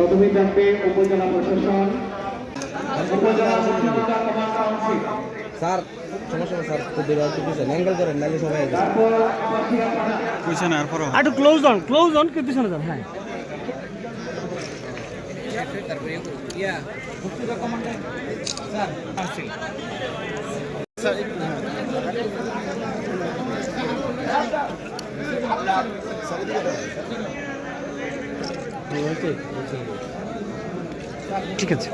প্রথমে থাকবে উপজেলা প্রশাসন উপজেলা স্যার সমস্যা স্যার খুব অ্যাঙ্গেল করেন সবাই পিছনে আর একটু ক্লোজ অন ক্লোজ অন কিন্তু পিছনে যান হ্যাঁ ঠিক আছে।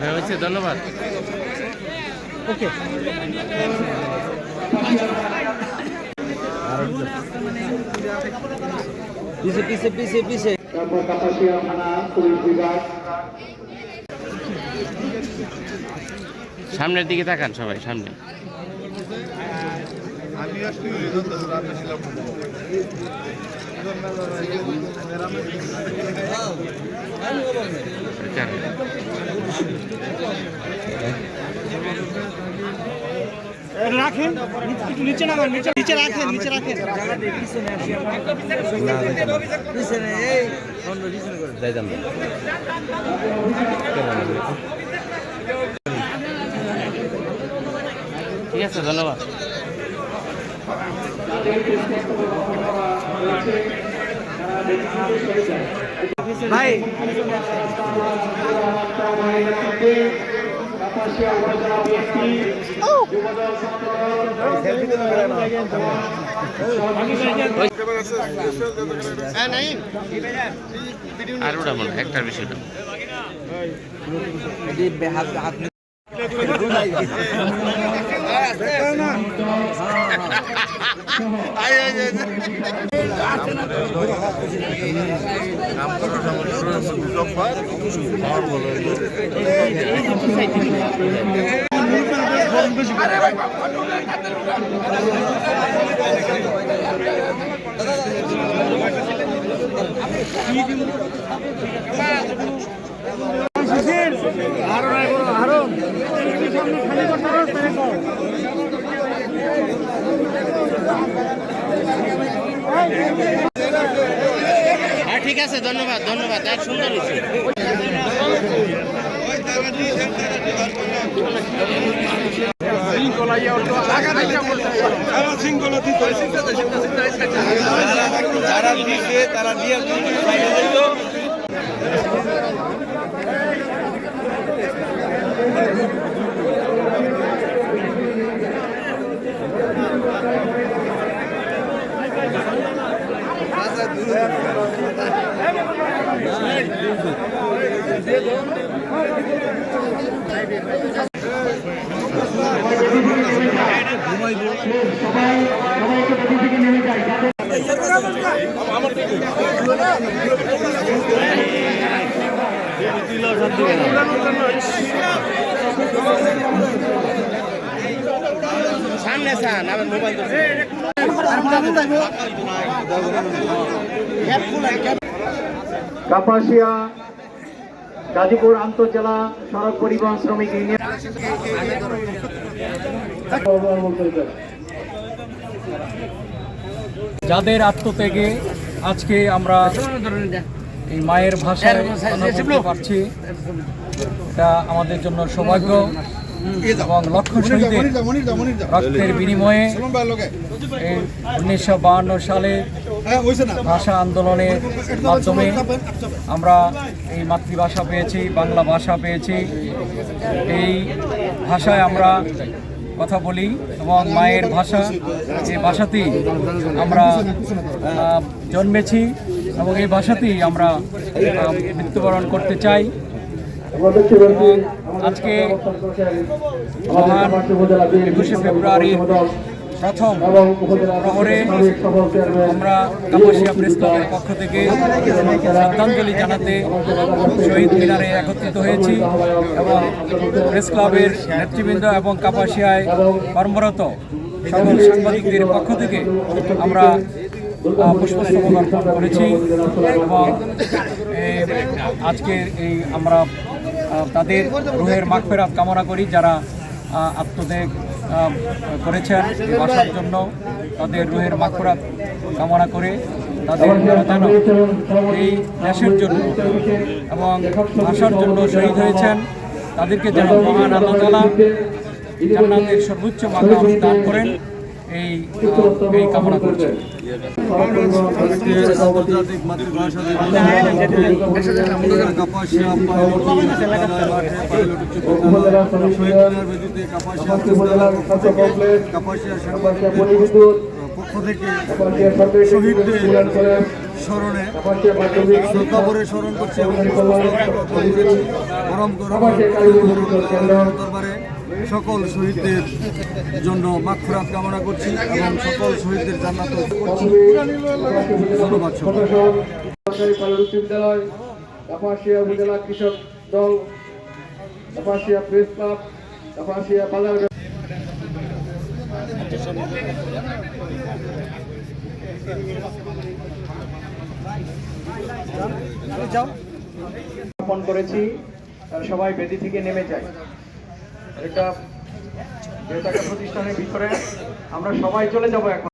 হ্যাঁ হচ্ছে ধন্যবাদ। ওকে। পিছে পিছে পিছে পিছে। তারপর কাপাসিয়া থানা পুলিশ বিভাগ। সামনের দিকে তাকান সবাই সামনে। রাখেন একটু নিচে নামান নিচে নিচে রাখেন নিচে রাখেন। যাইতাম না। ঠিক আছে ধন্যবাদ। ভাই। আর ওটা বলো একটার বেশি ওটা আরও করতে পারো তাহলে কর। হ্যাঁ ঠিক আছে ধন্যবাদ ধন্যবাদ এক সুন্দর হয়েছে। যারা দিচ্ছে তারা দিয়ে সবাই সবাইকে বেদি থেকে নেমে যায় যাতে সামনে সান আমার মোবাইল কাপাসিয়া গাজীপুর আন্তজেলা সড়ক পরিবহন শ্রমিক ইউনিয়ন। যাদের আত্মত্যাগে আজকে আমরা এই মায়ের ভাষায় পারছি, এটা আমাদের জন্য সৌভাগ্য। এবং লক্ষ্য শহীদের রক্তের বিনিময়ে উনিশশো বাহান্ন সালে ভাষা আন্দোলনের মাধ্যমে আমরা এই মাতৃভাষা পেয়েছি বাংলা ভাষা পেয়েছি। এই ভাষায় আমরা কথা বলি এবং মায়ের ভাষা এই ভাষাতেই আমরা জন্মেছি এবং এই ভাষাতেই আমরা মৃত্যুবরণ করতে চাই। এবং আজকে মহান একুশে ফেব্রুয়ারি প্রথম প্রহরে আমরা কাপাসিয়া প্রেস ক্লাবের পক্ষ থেকে শ্রদ্ধাঞ্জলি জানাতে শহীদ মিনারে একত্রিত হয়েছি এবং প্রেস ক্লাবের নেতৃবৃন্দ এবং কাপাসিয়ায় কর্মরত সকল সাংবাদিকদের পক্ষ থেকে আমরা পুষ্পস্তবক অর্পণ করেছি এবং আজকের এই আমরা তাদের রুহের মাগফেরাত কামনা করি, যারা আত্মত্যাগ করেছেন বাসার জন্য, তাদের রুহের মাকড়াত কামনা করে তাদের যেন এই দেশের জন্য এবং ভাষার জন্য শহীদ হয়েছেন। তাদেরকে যেন মহান আল্লাহ তাআলা জান্নাতের সর্বোচ্চ মাকাম দান করেন। এই এই কামনা করছি। কাপাসিয়া কাপাসিয়া পক্ষ থেকে শহীদদের স্মরণে শ্রদ্ধাভরে স্মরণ করছে। এবং দরবারে সকল শহীদদের জন্য মাগফিরাত কামনা করছি এবং সকল শহীদদের জান্নাত করছি। ধন্যবাদ সরকারি বিদ্যালয় কাপাসিয়া উপজেলা কৃষক দল কাপাসিয়া প্রেস ক্লাব কাপাসিয়া বাজার স্থাপন করেছি সবাই বেদি থেকে নেমে যায়। এটা বেতাকা প্রতিষ্ঠানের ভিতরে আমরা সবাই চলে যাব এখন।